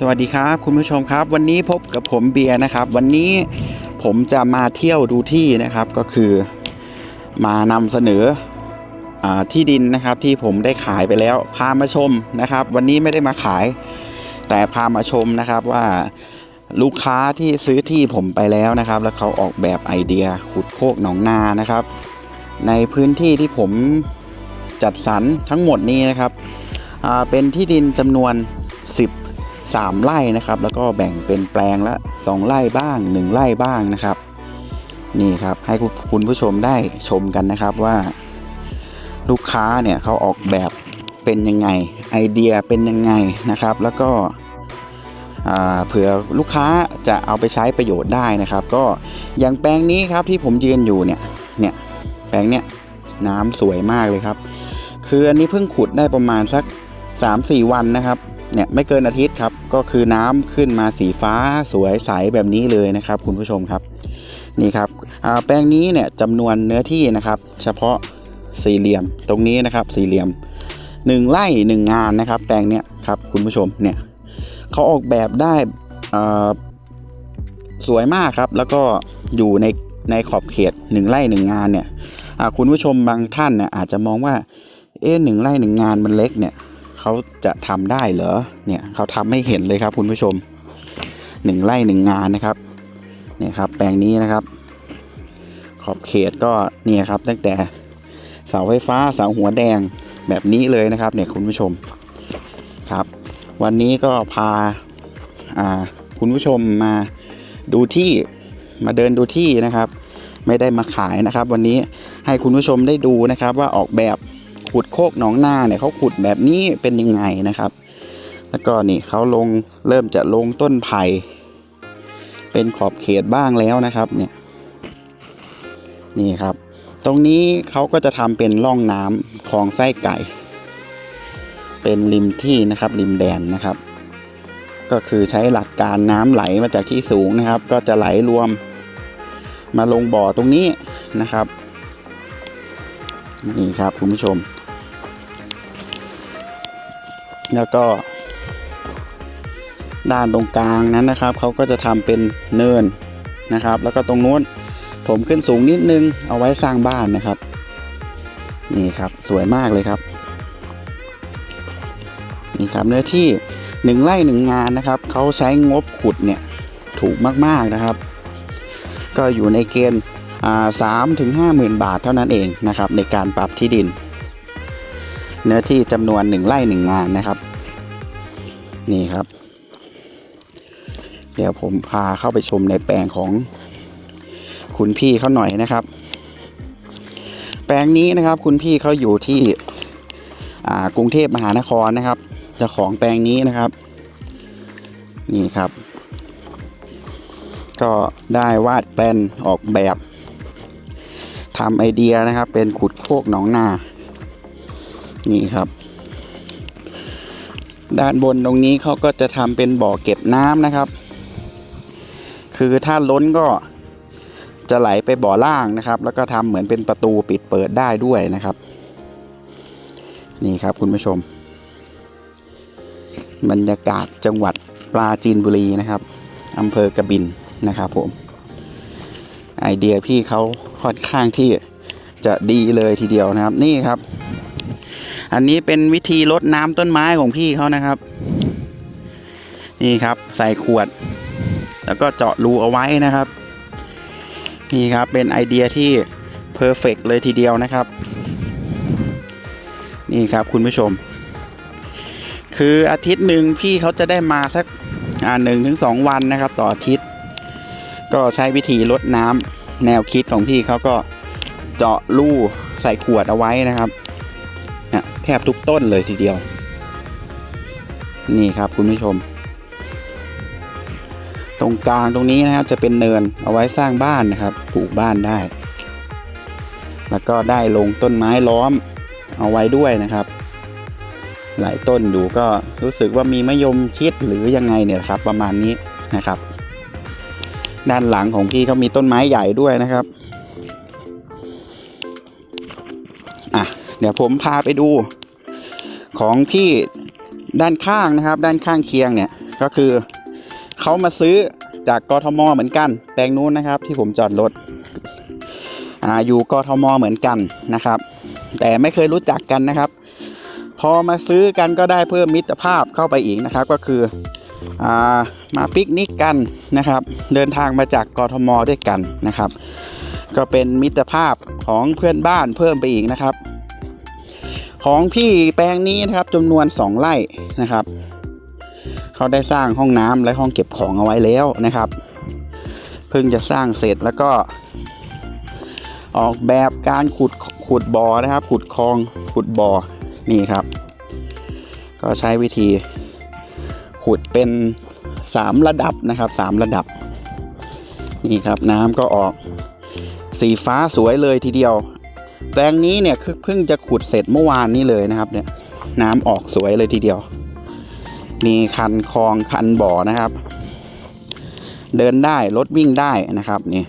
สวัสดีครับคุณผู้ชมครับ วันนี้พบกับผมเบียร์นะครับ วันนี้ผมจะมาเที่ยวดูที่นะครับก็คือมานำเสนออที่ดินนะครับที่ผมได้ขายไปแล้ว พามาชมนะครับ วันนี้ไม่ได้มาขาย แต่พามาชมนะครับว่าลูกค้าที่ซื้อที่ผมไปแล้วนะครับ แล้วเขาออกแบบไอเดียขุดโคกหนองนานะครับ ในพื้นที่ที่ผมจัดสรรทั้งหมดนี้นะครับเป็นที่ดินจำนวน 10 3 ไร่นะครับ แล้วก็แบ่งเป็นแปลงละ 2 ไร่บ้าง 1 ไร่บ้างนะครับ นี่ครับให้คุณผู้ชมได้ชมกันนะครับว่า ลูกค้าเนี่ยเขาออกแบบเป็นยังไงไอเดียเป็นยังไงนะครับ แล้วก็เผื่อลูกค้าจะเอาไปใช้ประโยชน์ได้นะครับ ก็อย่างแปลงนี้ครับที่ผมยืนอยู่เนี่ยเนี่ยแปลงเนี้ยน้ำสวยมากเลยครับ คืออันนี้เพิ่งขุดได้ประมาณสัก 3-4 วันนะครับ เนี่ยไม่เกินอาทิตย์ครับ ก็คือน้ำขึ้นมาสีฟ้าสวยใสแบบนี้เลยนะครับ คุณผู้ชมครับนี่ครับแปลงนี้เนี่ยจำนวนเนื้อที่นะครับ เฉพาะสี่เหลี่ยมตรงนี้นะครับสี่เหลี่ยมหนึ่งไร่หนึ่งงานนะครับ แปลงเนี้ยครับคุณผู้ชมเนี่ยเขาออกแบบได้สวยมากครับ แล้วก็อยู่ในในขอบเขตหนึ่งไร่หนึ่งงานเนี่ยคุณผู้ชมบางท่านเนี่ยอาจจะมองว่าเอ๊ะหนึ่งไร่หนึ่งงานมันเล็กเนี่ย เขาจะทำได้เหรอเนี่ยเขาทำให้เห็นเลยครับคุณผู้ชมหนึ่งไร่หนึ่งงานนะครับเนี่ยครับแปลงนี้นะครับ ขอบเขตก็เนี่ยครับตั้งแต่เสาไฟฟ้าเสาหัวแดงแบบนี้เลยนะครับเนี่ยคุณผู้ชมครับ วันนี้ก็พาอ่าคุณผู้ชมมาดูที่มาเดินดูที่นะครับ ไม่ได้มาขายนะครับ วันนี้ให้คุณผู้ชมได้ดูนะครับว่าออกแบบ ขุดโคกหนองนาเนี่ยเขาขุดแบบนี้เป็นยังไงนะครับ แล้วก็นี่เขาลงเริ่มจะลงต้นไผ่เป็นขอบเขตบ้างแล้วนะครับเนี่ยนี่ครับ ตรงนี้เขาก็จะทำเป็นร่องน้ำคลองไส้ไก่ เป็นริมที่นะครับ ริมแดนนะครับ ก็คือใช้หลักการน้ำไหลมาจากที่สูงนะครับ ก็จะไหลรวมมาลงบ่อตรงนี้นะครับ นี่ครับคุณผู้ชม แล้วก็ด้านตรงกลางนั้นนะครับเขาก็จะทำเป็นเนินนะครับ แล้วก็ตรงนู้นผมขึ้นสูงนิดนึงเอาไว้สร้างบ้านนะครับ นี่ครับสวยมากเลยครับนี่ครับเนื้อที่หนึ่งไร่หนึ่งงานนะครับเขาใช้งบขุดเนี่ยถูกมากๆนะครับ ก็อยู่ในเกณฑ์สามถึงห้าหมื่นบาทเท่านั้นเองนะครับในการปรับที่ดิน เนื้อที่จำนวนหนึ่งไร่หนึ่งงานนะครับ นี่ครับ เดี๋ยวผมพาเข้าไปชมในแปลงของคุณพี่เขาหน่อยนะครับ แปลงนี้นะครับ คุณพี่เขาอยู่ที่กรุงเทพมหานครนะครับเจ้าของแปลงนี้นะครับ นี่ครับ ก็ได้วาดแปลนออกแบบทำไอเดียนะครับ เป็นขุดโคกหนองนา นี่ครับ ด้านบนตรงนี้เขาก็จะทำเป็นบ่อเก็บน้ำนะครับ คือถ้าล้นก็จะไหลไปบ่อล่างนะครับ แล้วก็ทำเหมือนเป็นประตูปิดเปิดได้ด้วยนะครับ นี่ครับคุณผู้ชม บรรยากาศจังหวัดปราจีนบุรีนะครับอำเภอกระบินนะครับผมไอเดียพี่เขาค่อนข้างที่จะดีเลยทีเดียวนะครับ นี่ครับ อันนี้เป็นวิธีลดน้ำต้นไม้ของพี่เขานะครับ นี่ครับใส่ขวด แล้วก็เจาะรูเอาไว้นะครับ นี่ครับเป็นไอเดียที่เพอร์เฟกเลยทีเดียวนะครับ นี่ครับคุณผู้ชม คืออาทิตย์หนึ่งพี่เขาจะได้มาสักอ่าหนึ่งถึงสองวันนะครับ ต่ออาทิตย์ ก็ใช้วิธีลดน้ำแนวคิดของพี่เขาก็เจาะรูใส่ขวดเอาไว้นะครับ นะแทบทุกต้นเลยทีเดียว นี่ครับคุณผู้ชม ตรงกลางตรงนี้นะครับจะเป็นเนินเอาไว้สร้างบ้านนะครับปลูกบ้านได้ แล้วก็ได้ลงต้นไม้ล้อมเอาไว้ด้วยนะครับ หลายต้นอยู่ก็รู้สึกว่ามีมะยมชิดหรือยังไงเนี่ยครับ ประมาณนี้นะครับ ด้านหลังของพี่เขามีต้นไม้ใหญ่ด้วยนะครับ เดี๋ยวผมพาไปดูของพี่ด้านข้างนะครับ ด้านข้างเคียงเนี่ยก็คือเขามาซื้อจากกทมเหมือนกัน แปลงนู้นนะครับที่ผมจอดรถออยู่กทมเหมือนกันนะครับ แต่ไม่เคยรู้จักกันนะครับ พอมาซื้อกันก็ได้เพิ่มมิตรภาพเข้าไปอีกนะครับ ก็คืออมาปิกนิกกันนะครับ เดินทางมาจากกทมด้วยกันนะครับ ก็เป็นมิตรภาพของเพื่อนบ้านเพิ่มไปอีกนะครับ ของพี่แปลงนี้นะครับจำนวน 2ไร่นะครับ เขาได้สร้างห้องน้ำและห้องเก็บของเอาไว้แล้วนะครับ เพิ่งจะสร้างเสร็จแล้วก็ ออกแบบการขุดขุดบ่อนะครับ ขุดคลองขุดบ่อนี่ครับ ก็ใช้วิธี ขุดเป็น 3 ระดับนะครับ 3 ระดับ นี่ครับน้ำก็ออกสีฟ้าสวยเลยทีเดียว แปลงนี้เนี่ยคือเพิ่งจะขุดเสร็จเมื่อวานนี้เลยนะครับเนี่ยน้ำออกสวยเลยทีเดียว มีคันคลองคันบ่อนะครับ เดินได้รถวิ่งได้นะครับนี่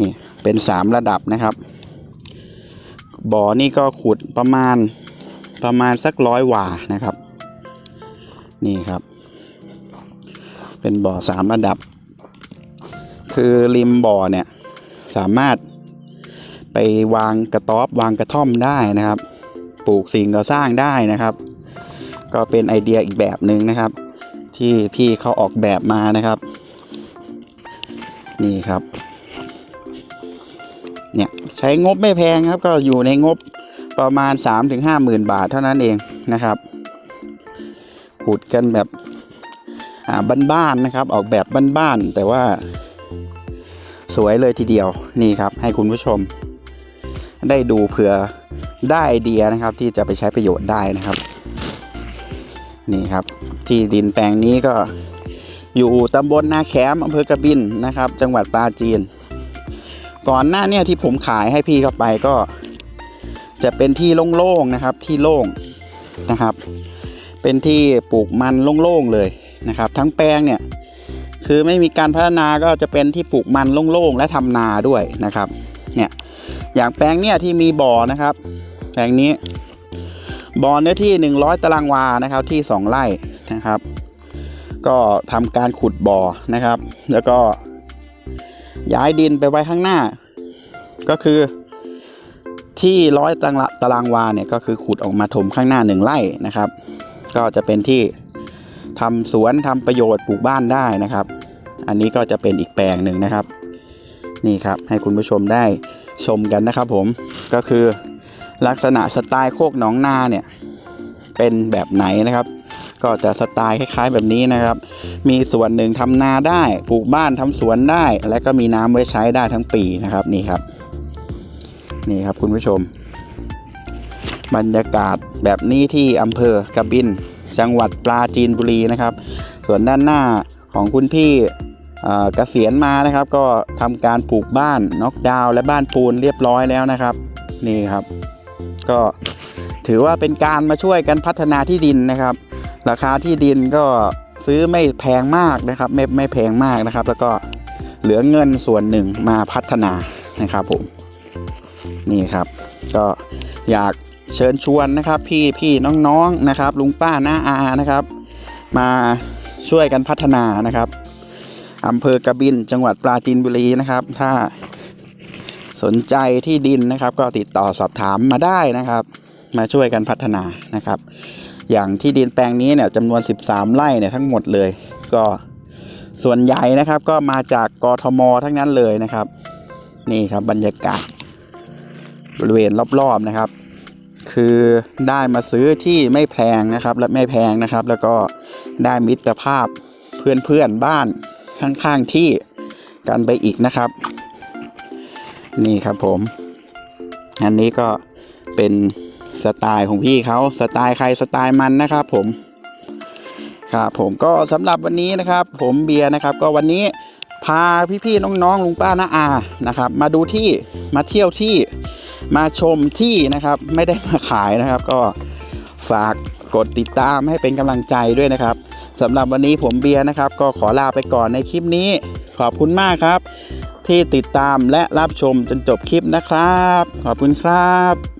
นี่เป็นสามระดับนะครับ บ่อนี่ก็ขุดประมาณประมาณสักร้อยหวานะครับ นี่ครับ เป็นบ่อสามระดับ คือริมบ่อเนี่ยสามารถ ไปวางกระต๊อบวางกระท่อมได้นะครับ ปลูกสิ่งก่อสร้างได้นะครับ ก็เป็นไอเดียอีกแบบหนึ่งนะครับ ที่พี่เขาออกแบบมานะครับ นี่ครับ เนี่ยใช้งบไม่แพงครับ ก็อยู่ในงบประมาณ 3-5หมื่นบาทเท่านั้นเองนะครับขุดกันแบบบ้านๆนะครับ ออกแบบบ้านๆแต่ว่าสวยเลยทีเดียวนี่ครับ ให้คุณผู้ชม ได้ดูเผื่อได้ไอเดียนะครับ ที่จะไปใช้ประโยชน์ได้นะครับ นี่ครับ ที่ดินแปลงนี้ก็อยู่ตำบลนาแขมอำเภอกระบินนะครับ จังหวัดปราจีน ก่อนหน้าเนี่ยที่ผมขายให้พี่เข้าไปก็ จะเป็นที่โล่งๆนะครับ ที่โล่งนะครับ เป็นที่ปลูกมันโล่งๆเลยนะครับ ทั้งแปลงเนี่ยคือไม่มีการพัฒนาก็จะเป็นที่ปลูกมันโล่งๆและทำนาด้วยนะครับ เนี่ย อย่างแปลงเนี่ยที่มีบ่อนะครับ แปลงนี้บ่อเนื้อที่ 100 ตารางวานะครับที่ 2 ไร่นะครับ ก็ทำการขุดบ่อนะครับ แล้วก็ย้ายดินไปไว้ข้างหน้า ก็คือที่ร้อยตารางวาเนี่ยก็คือขุดออกมาถมข้างหน้าหนึ่งไร่นะครับ ก็จะเป็นที่ทำสวนทำประโยชน์ปลูกบ้านได้นะครับ อันนี้ก็จะเป็นอีกแปลงหนึ่งนะครับ นี่ครับให้คุณผู้ชมได้ ชมกันนะครับผมก็คือลักษณะสไตล์โคกหนองนาเนี่ยเป็นแบบไหนนะครับ ก็จะสไตล์คล้าย ๆ แบบนี้นะครับ มีส่วนหนึ่งทำนาได้ปลูกบ้านทำสวนได้ และก็มีน้ำไว้ใช้ได้ทั้งปีนะครับนี่ครับ นี่ครับคุณผู้ชม บรรยากาศแบบนี้ที่อำเภอกระบิน จังหวัดปราจีนบุรีนะครับ ส่วนด้านหน้าของคุณพี่ เอ่อเกษียณมานะครับก็ทำการปลูกบ้านน็อกดาวน์และบ้านปูนเรียบร้อยแล้วนะครับ นี่ครับ ก็ถือว่าเป็นการมาช่วยกันพัฒนาที่ดินนะครับ ราคาที่ดินก็ซื้อไม่แพงมากนะครับ ไม่ไม่แพงมากนะครับ แล้วก็เหลือเงินส่วนหนึ่งมาพัฒนานะครับผมนี่ครับ ก็อยากเชิญชวนนะครับ พี่พี่น้องๆนะครับ ลุงป้าน้าอานะครับ มาช่วยกันพัฒนานะครับ อำเภอกระบินจังหวัดปราจีนบุรีนะครับ ถ้าสนใจที่ดินนะครับ ก็ติดต่อสอบถามมาได้นะครับ มาช่วยกันพัฒนานะครับ อย่างที่ดินแปลงนี้เนี่ยจำนวน 13 ไร่เนี่ยทั้งหมดเลย ก็ส่วนใหญ่นะครับ ก็มาจากกทมทั้งนั้นเลยนะครับ นี่ครับบรรยากาศบริเวณรอบๆนะครับ คือได้มาซื้อที่ไม่แพงนะครับ และไม่แพงนะครับ แล้วก็ได้มิตรภาพเพื่อนๆบ้าน ข้างๆที่กันไปอีกนะครับ นี่ครับผม อันนี้ก็เป็นสไตล์ของพี่เขาสไตล์ใครสไตล์มันนะครับผมครับผมก็สำหรับวันนี้นะครับ ผมเบียร์นะครับ ก็วันนี้พาพี่ๆน้องๆลุงป้าน้าอานะครับ มาดูที่มาเที่ยวที่มาชมที่นะครับ ไม่ได้มาขายนะครับ ก็ฝากกดติดตามให้เป็นกำลังใจด้วยนะครับ สำหรับวันนี้ผมเบียร์นะครับ ก็ขอลาไปก่อนในคลิปนี้ ขอบคุณมากครับ ที่ติดตามและรับชมจนจบคลิปนะครับ ขอบคุณครับ